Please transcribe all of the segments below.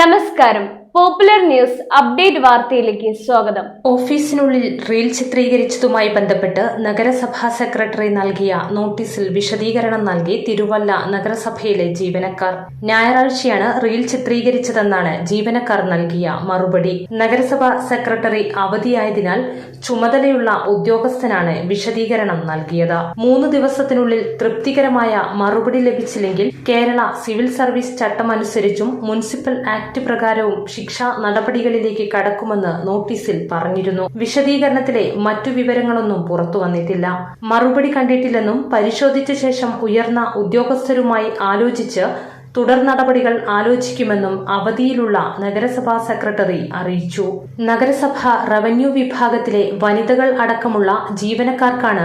నమస్కారం. Popular news update വാർത്തയിലേക്ക് സ്വാഗതം. ഓഫീസിനുള്ളിൽ റീൽ ചിത്രീകരിച്ചതുമായി ബന്ധപ്പെട്ട് നഗരസഭാ സെക്രട്ടറി നൽകിയ നോട്ടീസിൽ വിശദീകരണം നൽകി തിരുവല്ല നഗരസഭയിലെ ജീവനക്കാർ. ഞായറാഴ്ചയാണ് റീൽ ചിത്രീകരിച്ചതെന്നാണ് ജീവനക്കാർ നൽകിയ മറുപടി. നഗരസഭാ സെക്രട്ടറി അവധിയായതിനാൽ ചുമതലയുള്ള ഉദ്യോഗസ്ഥനാണ് വിശദീകരണം നൽകിയത്. മൂന്ന് ദിവസത്തിനുള്ളിൽ തൃപ്തികരമായ മറുപടി ലഭിച്ചില്ലെങ്കിൽ കേരള സിവിൽ സർവീസ് ചട്ടമനുസരിച്ചും മുനിസിപ്പൽ ആക്ട് പ്രകാരവും ശിക്ഷാ നടപടികളിലേക്ക് കടക്കുമെന്ന് നോട്ടീസിൽ പറഞ്ഞിരുന്നു. വിശദീകരണത്തിലെ മറ്റു വിവരങ്ങളൊന്നും പുറത്തു വന്നിട്ടില്ല. മറുപടി കണ്ടിട്ടില്ലെന്നും പരിശോധിച്ച ശേഷം ഉയർന്ന ഉദ്യോഗസ്ഥരുമായി ആലോചിച്ച് തുടർ നടപടികൾ ആലോചിക്കുമെന്നും അവധിയിലുള്ള നഗരസഭാ സെക്രട്ടറി അറിയിച്ചു. നഗരസഭ റവന്യൂ വിഭാഗത്തിലെ വനിതകൾ അടക്കമുള്ള ജീവനക്കാർക്കാണ്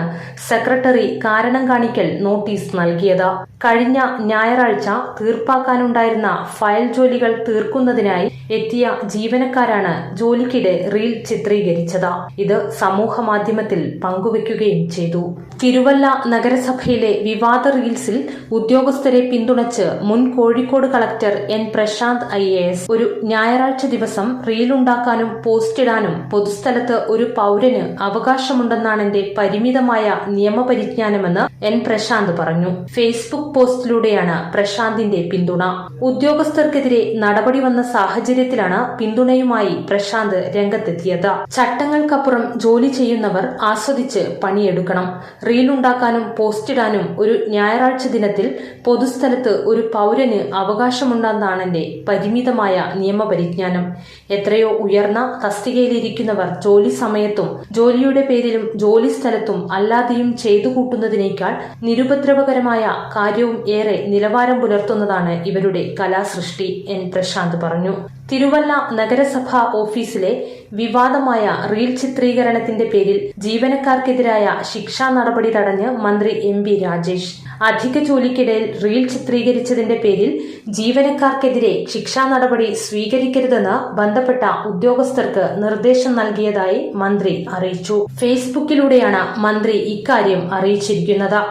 സെക്രട്ടറി കാരണം കാണിക്കൽ നോട്ടീസ് നൽകിയത്. കഴിഞ്ഞ ഞായറാഴ്ച തീർപ്പാക്കാനുണ്ടായിരുന്ന ഫയൽ ജോലികൾ തീർക്കുന്നതിനായി എത്തിയ ജീവനക്കാരാണ് ജോലിക്കിടെ റീൽ ചിത്രീകരിച്ചത്. ഇത് സമൂഹ മാധ്യമത്തിൽ പങ്കുവയ്ക്കുകയും ചെയ്തു. തിരുവല്ല നഗരസഭയിലെ വിവാദ റീൽസിൽ ഉദ്യോഗസ്ഥരെ പിന്തുണച്ച് മുൻ Kozhikode collector N Prashanth I A S. ഒരു ഞായറാഴ്ച ദിവസം റീലുണ്ടാക്കാനും പോസ്റ്റിടാനും പൊതുസ്ഥലത്ത് ഒരു പൗരന് അവകാശമുണ്ടെന്നാണ് എന്റെ പരിമിതമായ നിയമപരിജ്ഞാനമെന്ന് എൻ പ്രശാന്ത് പറഞ്ഞു. ഫേസ്ബുക്ക് പോസ്റ്റിലൂടെയാണ് പ്രശാന്തിന്റെ പിന്തുണ. ഉദ്യോഗസ്ഥർക്കെതിരെ നടപടി വന്ന സാഹചര്യത്തിലാണ് പിന്തുണയുമായി പ്രശാന്ത് രംഗത്തെത്തിയത്. ചട്ടങ്ങൾക്കപ്പുറം ജോലി ചെയ്യുന്നവർ ആസ്വദിച്ച് പണിയെടുക്കണം. റീലുണ്ടാക്കാനും പോസ്റ്റിടാനും ഒരു ഞായറാഴ്ച ദിനത്തിൽ പൊതുസ്ഥലത്ത് ഒരു പൗരന് അവകാശമുണ്ടെന്നാണ് എന്റെ പരിമിതമായ നിയമപരിജ്ഞാനം. എത്രയോ ഉയർന്ന തസ്തികയിലിരിക്കുന്നവർ ജോലി സമയത്തും ജോലിയുടെ പേരിലും ജോലി സ്ഥലത്തും അല്ലാതെയും ചെയ്തു കൂട്ടുന്നതിനേക്കാൾ നിരുപദ്രവകരമായ കാര്യവും ഏറെ നിലവാരം പുലർത്തുന്നതാണ് ഇവരുടെ കലാസൃഷ്ടി എൻ പ്രശാന്ത് പറഞ്ഞു. തിരുവല്ല നഗരസഭാ ഓഫീസിലെ വിവാദമായ റീൽ ചിത്രീകരണത്തിന്റെ പേരിൽ ജീവനക്കാർക്കെതിരായ ശിക്ഷാ നടപടി തടഞ്ഞ് മന്ത്രി എം രാജേഷ്. അധിക ജോലിക്കിടയിൽ റീൽ ചിത്രീകരിച്ചതിന്റെ പേരിൽ ജീവനക്കാർക്കെതിരെ ശിക്ഷാ നടപടി സ്വീകരിക്കരുതെന്ന് ബന്ധപ്പെട്ട ഉദ്യോഗസ്ഥർക്ക് നിർദ്ദേശം നൽകിയതായി മന്ത്രി അറിയിച്ചു. ഫേസ്ബുക്കിലൂടെയാണ് മന്ത്രി ഇക്കാര്യം അറിയിച്ചിരിക്കുന്നത്.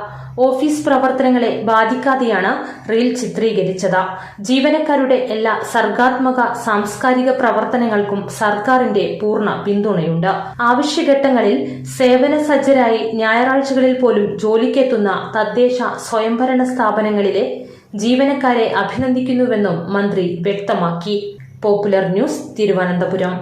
ഓഫീസ് പ്രവർത്തനങ്ങളെ ബാധിക്കാതെയാണ് റീൽ ചിത്രീകരിച്ചത്. ജീവനക്കാരുടെ എല്ലാ സർഗാത്മക സാംസ്കാരിക പ്രവർത്തനങ്ങൾക്കും സർക്കാരിന്റെ പൂർണ പിന്തുണയുണ്ട്. ആവശ്യഘട്ടങ്ങളിൽ സേവന സജ്ജരായി ഞായറാഴ്ചകളിൽ പോലും ജോലിക്കെത്തുന്ന തദ്ദേശ സ്വയംഭരണ സ്ഥാപനങ്ങളിലെ ജീവനക്കാരെ അഭിനന്ദിക്കുന്നുവെന്നും മന്ത്രി വ്യക്തമാക്കി. Popular news Thiruvananthapuram.